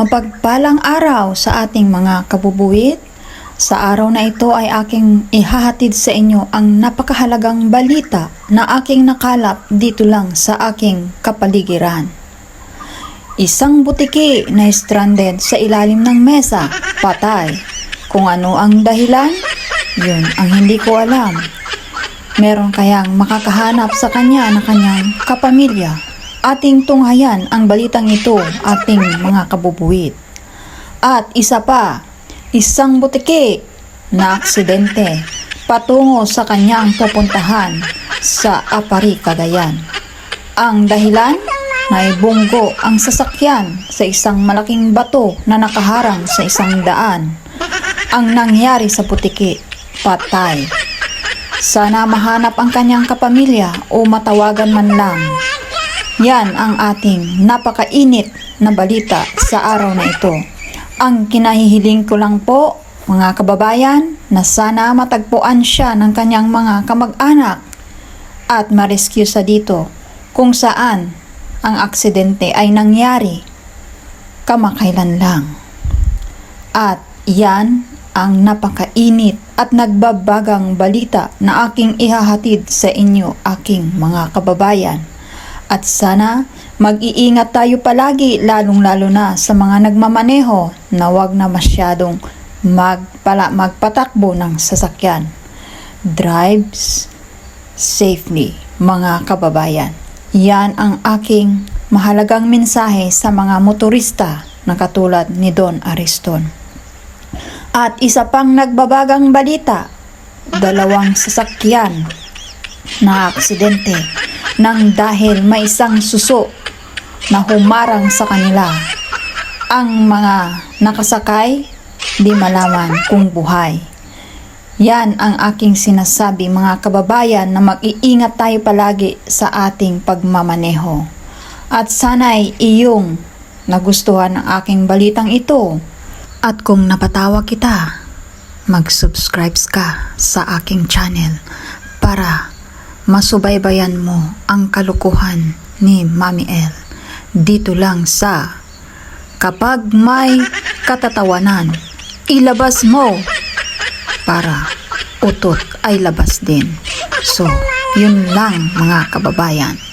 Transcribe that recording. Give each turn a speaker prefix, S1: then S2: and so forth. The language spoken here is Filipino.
S1: Mapagpalang araw sa ating mga kabubuit. Sa araw na ito ay aking ihahatid sa inyo ang napakahalagang balita na aking nakalap dito lang sa aking kapaligiran. Isang butiki na stranded sa ilalim ng mesa, patay. Kung ano ang dahilan, yun ang hindi ko alam. Meron kayang makakahanap sa kanya na kanyang kapamilya. Ating tunghayan ang balitang ito, ating mga kabubuit. At isa pa, isang butiki na aksidente patungo sa kanyang pupuntahan sa Apari, Cagayan. Ang dahilan, naibunggo ang sasakyan sa isang malaking bato na nakaharang sa isang daan. Ang nangyari sa butiki, patay. Sana mahanap ang kanyang kapamilya o matawagan man lang. Yan ang ating napakainit na balita sa araw na ito. Ang kinahihiling ko lang po, mga kababayan, na sana matagpuan siya ng kanyang mga kamag-anak at ma-rescue sa dito kung saan ang aksidente ay nangyari kamakailan lang. At yan ang napakainit at nagbabagang balita na aking ihahatid sa inyo aking mga kababayan. At sana mag-iingat tayo palagi lalong-lalo na sa mga nagmamaneho na wag na masyadong magpala, magpatakbo ng sasakyan. Drives safely, mga kababayan. Yan ang aking mahalagang mensahe sa mga motorista na katulad ni Don Ariston. At isa pang nagbabagang balita, dalawang sasakyan na aksidente nang dahil may isang suso na humarang sa kanila. Ang mga nakasakay di malaman kung buhay. Yan ang aking sinasabi mga kababayan na mag-iingat tayo palagi sa ating pagmamaneho. At sana'y iyong nagustuhan ang aking balitang ito. At kung napatawa kita, mag-subscribe ka sa aking channel para masubaybayan mo ang kalukuhan ni Mami El. Dito lang sa kapag may katatawanan ilabas mo para utot ay labas din. So yun lang mga kababayan